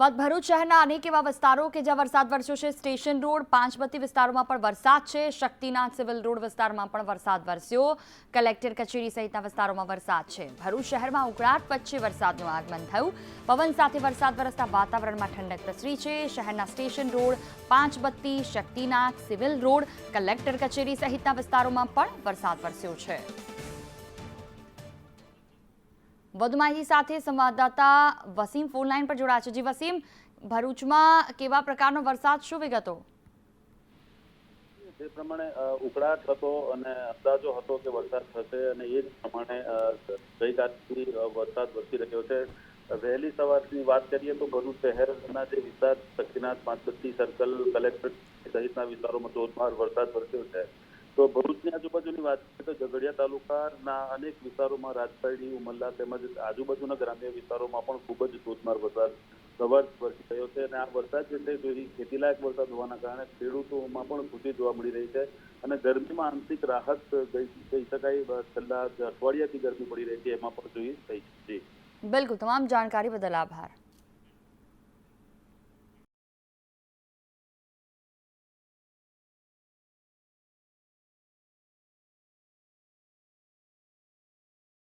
વાત ભરૂચ શહેરના અનેક એવા વિસ્તારો કે જ્યાં વરસાદ વરસ્યો છે. સ્ટેશન રોડ, પાંચબત્તી વિસ્તારોમાં પણ વરસાદ છે. શક્તિનાથ સિવિલ રોડ વિસ્તારમાં પણ વરસાદ વરસ્યો. કલેક્ટર કચેરી સહિતના વિસ્તારોમાં વરસાદ છે. ભરૂચ શહેરમાં ઉકળાટ વચ્ચે વરસાદનું આગમન થયું. પવન સાથે વરસાદ વરસતા વાતાવરણમાં ઠંડક પ્રસરી છે. શહેરના station road, Panchbatti, Shaktinath, civil road, collector કચેરી સહિતના વિસ્તારોમાં પણ વરસાદ વરસ્યો છે. વધુ માહિતી સાથે સંવાદદાતા વસીમ ફોન લાઈન પર જોડાયા છે. જી વસીમ, ભરૂચમાં કેવા પ્રકારનો વરસાદ, શું વિગતો? જે પ્રમાણે ઉકળાટ હતો અને અંદાજો હતો કે વરસાદ થશે અને એ જ પ્રમાણે ગઈકાલથી વરસાદ વરસી રહ્યો છે. વહેલી સવારની વાત કરીએ તો ભરૂચ શહેરના જે વિસ્તાર, શક્તિનાથ પાંચપત્તી સર્કલ, કલેક્ટર સહિતના વિસ્તારોમાં ધોધમાર વરસાદ વરસ્યો છે. તો ભરૂચની આજુબાજુની વાત કરીએ તો ઝઘડિયા તાલુકાના અનેક વિસ્તારોમાં રાજપારડી ઉમરલા તેમજ આજુબાજુના ગ્રામ્ય વિસ્તારોમાં પણ ખૂબ જ ધોધમાર વરસાદ સવાર વરસી રહ્યો છે અને આ વરસાદ છે એ ખેતીલાયક વરસાદ હોવાના કારણે ખેડૂતોમાં પણ ખુશી જોવા મળી રહી છે અને ગરમીમાં આંશિક રાહત કહી શકાય, છેલ્લા અઠવાડિયાથી ગરમી પડી રહી છે, એમાં પણ જોઈ થઈ છે. બિલકુલ, તમામ જાણકારી બદલ આભાર.